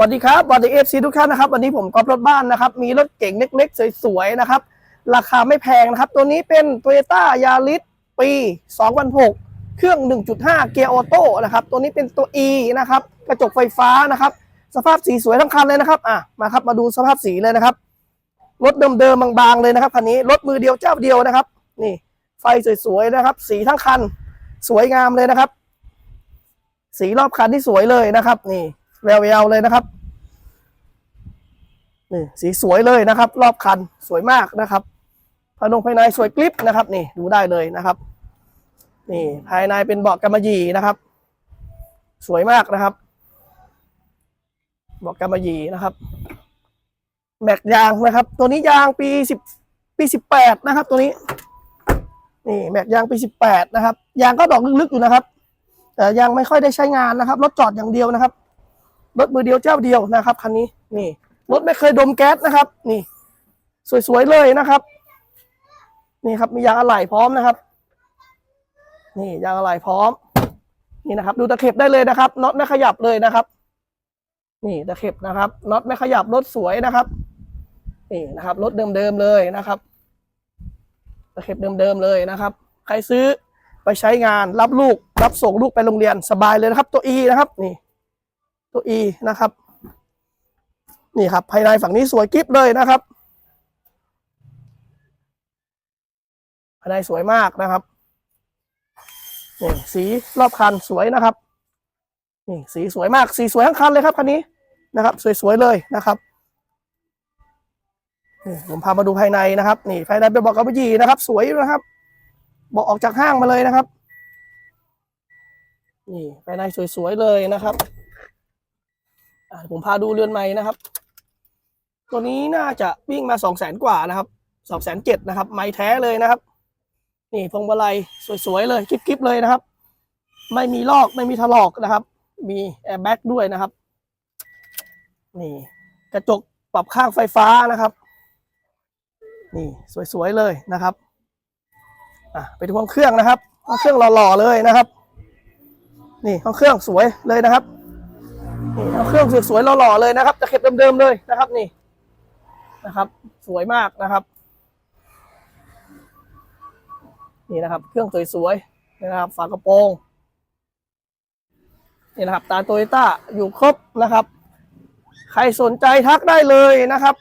สวัสดีครับสวัสดีเอฟซีทุกท่านนะครับวันนี้ผมกอล์ฟรถบ้านนะครับ มีรถเก๋งเล็กๆ สวยๆนะครับ ราคาไม่แพงนะครับ ตัวนี้เป็น Toyota Yaris ปี 2006 เครื่อง 1.5 เกียร์ออโต้นะครับ ตัวนี้เป็นตัว E นะครับ กระจกไฟฟ้านะครับ สภาพสีสวยทั้งคันเลยนะครับอะมาครับมาดูสภาพสีเลยนะครับ รถเดิมๆบางๆเลยนะครับคันนี้รถมือเดียวเจ้าเดียวนะครับ นี่ ไฟสวยๆนะครับ สีทั้งคัน สวยงามเลยนะครับ สีรอบคันที่สวยเลยนะครับ นี่ แววๆเลยนะครับนี่สีสวยเลยนะครับ รอบคันสวยมากนะครับภายนงภายในสวยกริปนะครับ นี่ดูได้เลยนะครับ นี่ภายในเป็นเบาะกำมะหยี่นะครับ สวยมากนะครับเบาะกำมะหยี่นะครับ แม็กยางนะครับ ตัวนี้ยางปีสิบปีสิบแปดนะครับ ตัวนี้ นี่แม็กยางปีสิบแปดนะครับยางก็ดอกลึกๆอยู่นะครับแต่ยังไม่ค่อยได้ใช้งานนะครับรถจอดอย่างเดียวนะครับ รถมือเดียวเจ้าเดียวนะครับคันนี้นี่รถไม่เคยดมแก๊สนะครับ นี่ สวยๆเลยนะครับ นี่ครับมียางอะไหล่พร้อมนะครับ นี่ยางอะไหล่พร้อม นี่นะครับ ดูตะเข็บได้เลยนะครับน็อตไม่ขยับเลยนะครับ นี่ตะเข็บนะครับน็อตไม่ขยับรถสวยนะครับนี่นะครับรถเดิมๆเลยนะครับตะเข็บเดิมๆเลยนะครับ ใครซื้อไปใช้งานรับลูก รับส่งลูกไปโรงเรียนสบายเลยนะครับ ตัว E นะครับนี่ ตัว E นะครับ นี่ครับ ภายในฝั่งนี้สวยกิ๊บเลยนะครับ ภายในสวยมากนะครับนี่สีรอบคันสวยนะครับนี่สีสวยมากสีสวยทั้งคันเลยครับคันนี้นะครับ สวยๆเลยนะครับนี่ผมพามาดูภายในนะครับ นี่ภายในเป็นบอกกระบี่นะครับ สวยนะครับบอกออกจากห้างมาเลยนะครับ นี่ภายในสวยๆเลยนะครับ ผมพาดูเรือนใหม่นะครับ ตัวนี้น่าจะวิ่งมาสองแสนกว่านะครับสองแสนเจ็ดนะครับ ไม้แท้เลยนะครับ นี่พวงมาลัยสวยๆเลยกิ๊บๆเลยนะครับ ไม่มีลอกไม่มีถลอกนะครับ มีแอร์แบ็กด้วยนะครับ นี่กระจกปรับข้างไฟฟ้านะครับ นี่สวยๆเลยนะครับอะไปดูห้องเครื่องนะครับห้องเครื่องหล่อๆเลยนะครับ นี่ห้องเครื่องสวยเลยนะครับ เครื่องสวยๆหล่อๆเลยนะครับตะเข็บเดิมๆเลยนะครับนี่นะครับ สวยมากนะครับ นี่นะครับ เครื่องสวยๆนะครับ ฝากระโปรงนี่นะครับ ตาโตโยต้าอยู่ครบนะครับ ใครสนใจทักได้เลยนะครับ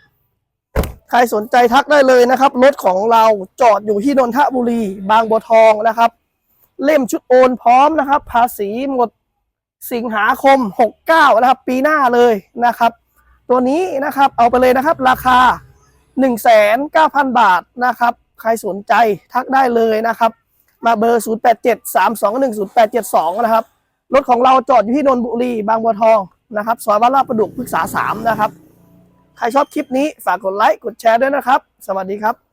ใครสนใจทักได้เลยนะครับ รถของเราจอดอยู่ที่นนทบุรี บางบัวทองนะครับ เล่มชุดโอนพร้อมนะครับ ภาษีหมด สิงหาคม 69 นะครับ ปีหน้าเลยนะครับ ตัวนี้นะครับเอาไปเลยนะครับ ราคา 1 9 0 0 0 บาทนะครับ ใครสนใจทักได้เลยนะครับ มาเบอร์ 0873210872 นะครับ รถของเราจอดอยู่ที่นนทบุรี บางบัวทองนะครับซอยบ้านลาดประดุกพฤกษา 3 นะครับ ใครชอบคลิปนี้ฝากกดไลค์กดแชร์ด้วยนะครับ สวัสดีครับ